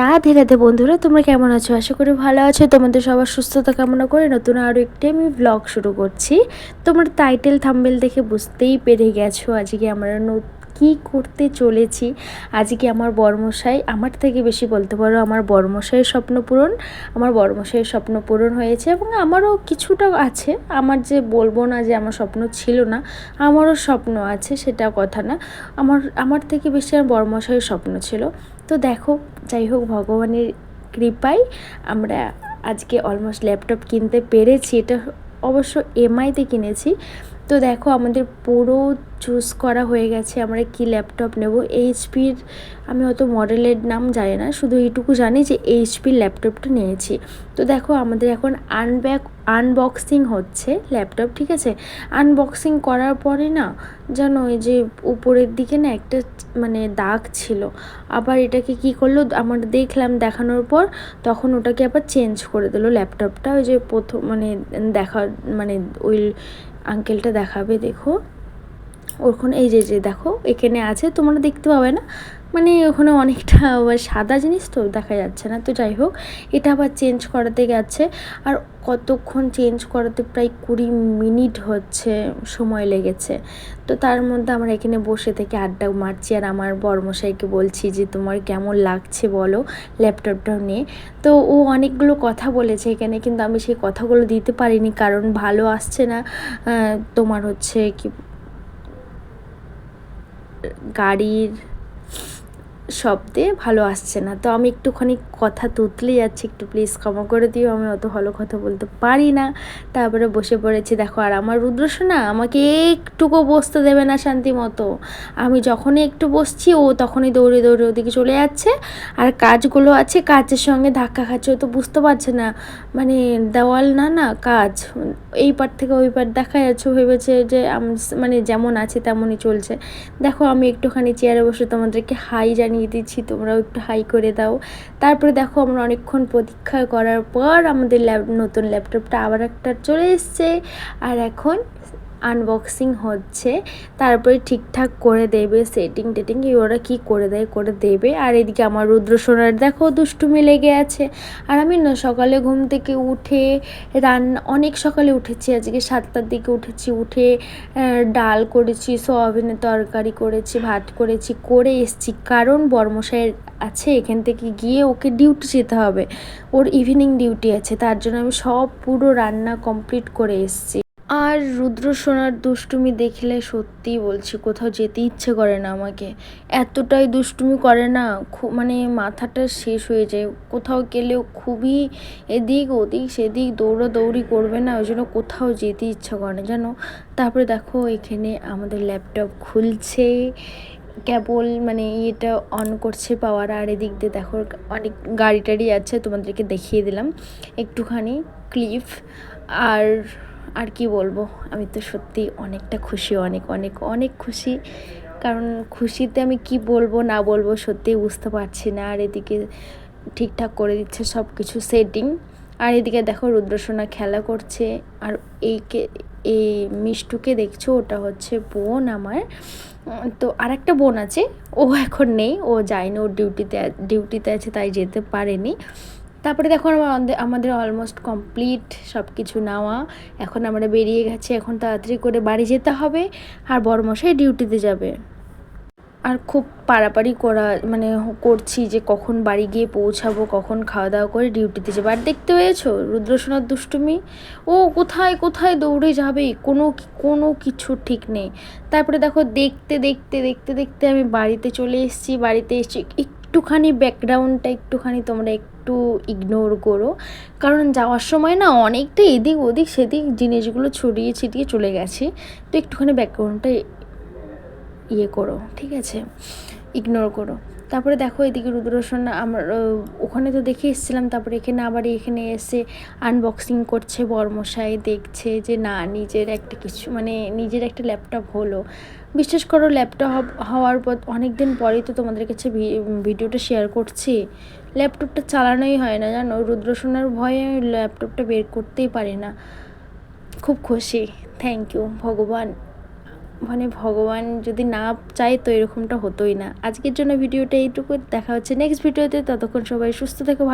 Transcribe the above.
রাধে রাধে বন্ধুরা, তোমরা কেমন আছো? আশা করি ভালো আছো। তোমাদের সবার সুস্থতা কামনা করে নতুন আরও একটি আমি ব্লগ শুরু করছি। তোমরা টাইটেল থাম্বেল দেখে বুঝতেই পেরে গেছো আজকে আমরা কী করতে চলেছি। আজকে আমার বর্মশাই, আমার থেকে বেশি বলতে পারো, আমার বর্মশাইয়ের স্বপ্ন পূরণ, আমার বর্মশাইয়ের স্বপ্ন পূরণ হয়েছে এবং আমারও কিছুটা আছে। আমার যে বলব না যে আমার স্বপ্ন ছিল না, আমারও স্বপ্ন আছে, সেটা কথা না। আমার আমার থেকে বেশি আমার বর্মশাইয়ের স্বপ্ন ছিল। তো দেখো, যাই হোক, ভগবানের কৃপায় আমরা আজকে অলমোস্ট ল্যাপটপ কিনতে পেরেছি। এটা অবশ্য এমআইতে কিনেছি। তো দেখো আমাদের পুরো চুজ করা হয়ে গেছে, আমরা কি ল্যাপটপ নেব? এইচপির আমি অত মডেলের নাম জানি না, শুধু এইটুকু জানি যে এইচপির ল্যাপটপটা নিয়েছি। তো দেখো আমাদের এখন আনব্যাক আনবক্সিং হচ্ছে ল্যাপটপ ঠিক আছে? আনবক্সিং করার পরে না, জানো ওই যে উপরের দিকে না একটা মানে দাগ ছিল, আবার এটাকে কি করল, আমার দেখলাম দেখানোর পর, তখন ওটাকে আবার চেঞ্জ করে দিলো ল্যাপটপটা ওই যে প্রথম মানে দেখা মানে ওই আঙ্কেলটা দেখাবে দেখো। ওখানে এই যে যে দেখো এখানে আছে তোমরা দেখতে পাবে না? মানে ওখানে অনেকটা আবার সাদা জিনিস তো দেখা যাচ্ছে না, তো যাই হোক, এটা আবার চেঞ্জ করাতে গেছে। আর কতক্ষণ চেঞ্জ করাতে প্রায় কুড়ি মিনিট হচ্ছে সময় লেগেছে। তো তার মধ্যে আমরা এখানে বসে থেকে আড্ডা মারছি আর আমার বর্মশাইকে বলছি যে, তোমার কেমন লাগছে বলো ল্যাপটপটাও নিয়ে তো ও অনেকগুলো কথা বলেছে এখানে, কিন্তু আমি সেই কথাগুলো দিতে পারিনি, কারণ ভালো আসছে না। তোমার হচ্ছে কি, গাড়ির শব্দে ভালো আসছে না। তো আমি একটুখানি কথা তুতলে যাচ্ছি, একটু প্লিজ ক্ষমা করে দিও, আমি অত ভালো কথা বলতে পারি না। তারপরে বসে পড়েছি, দেখো, আর আমার রুদ্রসোনা আমাকে একটুকু বসতে দেবে না শান্তি মতো। আমি যখনই একটু বসছি, ও তখনই দৌড়ে দৌড়ে ওদিকে চলে যাচ্ছে। আর কাজগুলো আছে, কাজের সঙ্গে ধাক্কা খাচ্ছে, ও তো বুঝতে পারছে না। মানে দেওয়াল না না, কাজ। এই পার থেকে ওই পার দেখা যাচ্ছে ভেবেছে যে মানে যেমন আছে তেমনই চলছে। দেখো, আমি একটুখানি চেয়ারে বসে তোমাদেরকে হাই জানিয়ে দিচ্ছি, তোমরাও একটু হাই করে দাও। তারপরে দেখো আমরা অনেকক্ষণ প্রতীক্ষা করার পর আমাদের ল্যাব নতুন ল্যাপটপটা আবার একটা চলে এসছে। আর এখন আনবক্সিং হচ্ছে, তারপরে ঠিকঠাক করে দেবে সেটিং টেটিং ওরা কী করে দেয়, করে দেবে। আর এদিকে আমার রুদ্র সোনার, দেখো দুষ্টুমি লেগে আছে। আর আমি না সকালে ঘুম থেকে উঠে রান্না অনেক সকালে উঠেছি, আজকে সাতটার দিকে উঠেছি, উঠে ডাল করেছি সোয়াবিনের তরকারি করেছি, ভাত করেছি, করে এসছি। কারণ বর্মশাইয়ের আছে, এখান থেকে গিয়ে ওকে ডিউটি যেতে হবে। ওর ইভিনিং ডিউটি আছে, তার জন্য আমি সব পুরো রান্না কমপ্লিট করে এসছি। আর রুদ্র সোনার দুষ্টুমি দেখলে সত্যিই বলছি, কোথাও যেতে ইচ্ছে করে না আমাকে। এতটাই দুষ্টুমি করে না মানে মাথাটা শেষ হয়ে যায়। কোথাও গেলেও খুবই এদিক ওদিক সেদিক দৌড়াদৌড়ি করবে না, ওই জন্য কোথাও যেতে ইচ্ছা করে না। জানো, তারপরে দেখো এখানে আমাদের ল্যাপটপ খুলছে, কেবল মানে এটা অন করছে পাওয়ার আর এদিক দিয়ে দেখো অনেক গাড়ি টাড়ি আছে, তোমাদেরকে দেখিয়ে দিলাম। একটুখানি ক্লিপ আর আর কি বলব? আমি তো সত্যি অনেকটা খুশি, অনেক অনেক অনেক খুশি। কারণ খুশিতে আমি কি বলব, না বলব সত্যিই বুঝতে পারছি না। আর এদিকে ঠিকঠাক করে দিচ্ছে সব কিছু সেটিং আর এদিকে দেখো রুদ্রসোনা খেলা করছে। আর এইকে, এই মিষ্টুকে দেখছ? ওটা হচ্ছে বোন আমার। তো আর একটা বোন আছে। ও এখন নেই, ও যায়নি, ও ডিউটিতে ডিউটিতে আছে, তাই যেতে পারেনি। তারপরে দেখো আমাদের আমাদের অলমোস্ট কমপ্লিট সব কিছু নেওয়া। এখন আমরা বেরিয়ে গেছি, এখন তাড়াতাড়ি করে বাড়ি যেতে হবে, আর বড়মশাই ডিউটিতে যাবে। আর খুব পাড়াপাড়ি করা মানে করছি যে কখন বাড়ি গিয়ে পৌঁছাবো, কখন খাওয়া দাওয়া করে ডিউটিতে যাব। আর দেখতে পেয়েছ, রুদ্রসোনার দুষ্টুমি? ও কোথায় কোথায় দৌড়ে যাবে? কোনো কোনো কিছু ঠিক নেই। তারপরে দেখো দেখতে দেখতে দেখতে দেখতে আমি বাড়িতে চলে এসেছি, বাড়িতে এসেছি একটুখানি ব্যাকগ্রাউন্ডটা একটুখানি তোমরা একটু ইগনোর করো। কারণ যাওয়ার সময় না অনেকটা এদিক ওদিক সেদিক জিনিসগুলো ছড়িয়ে ছিটিয়ে চলে গেছে। তো একটুখানি ব্যাকগ্রাউন্ডটা ইয়ে করো, ঠিক আছে? ইগনোর করো। তারপরে দেখো এদিকে রুদ্রসন, আমার ওখানে তো দেখে এসেছিলাম, তারপরে এখানে আবার এখানে এসে আনবক্সিং করছে, বর্মশাই দেখছে যে না, নিজের একটা কিছু মানে নিজের একটা ল্যাপটপ হলো। বিশ্বাস করো ল্যাপটপ হওয়ার পর অনেক দিন পরেই তো তোমাদের কাছে ভিডিওটা শেয়ার করছি। ল্যাপটপটা চালানোই হয় না, জানো? রুদ্রসোনার ভয়ে আমি ল্যাপটপটা বের করতেই পারি না। খুব খুশি। থ্যাংক ইউ ভগবান। মানে ভগবান যদি না চায় তো এরকমটা হতোই না। আজকের জন্য ভিডিওটা এইটুকু। দেখা হচ্ছে নেক্সট ভিডিওতে। ততক্ষণ সবাই সুস্থ থেকে, ভালো